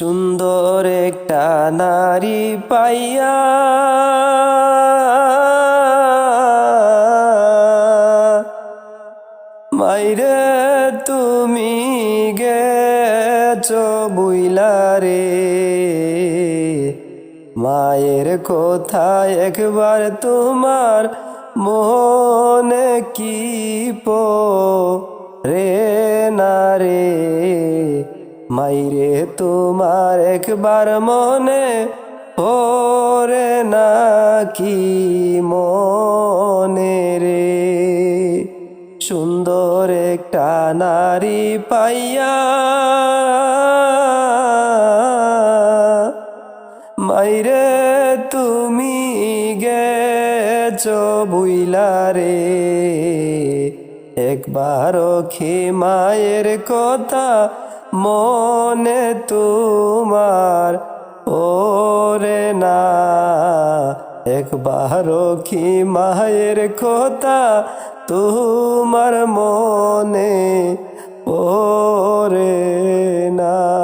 সুন্দর একটা নারী পাইয়া মাইরে তুমি গেছ বুইলারে মায়ের কথা একবার তোমার মনে কি পো রে না রে। মাইরে তোমার একবার মনে ওরে না কি মনে রে? সুন্দর একটা নারী পাইয়া মাইরে তুমি গেছ বুইলারে একবার খে মায়ের কথা মনে তোমার ওরে না। একবার কি মায়ের কথা তোমার মনে ওরে না।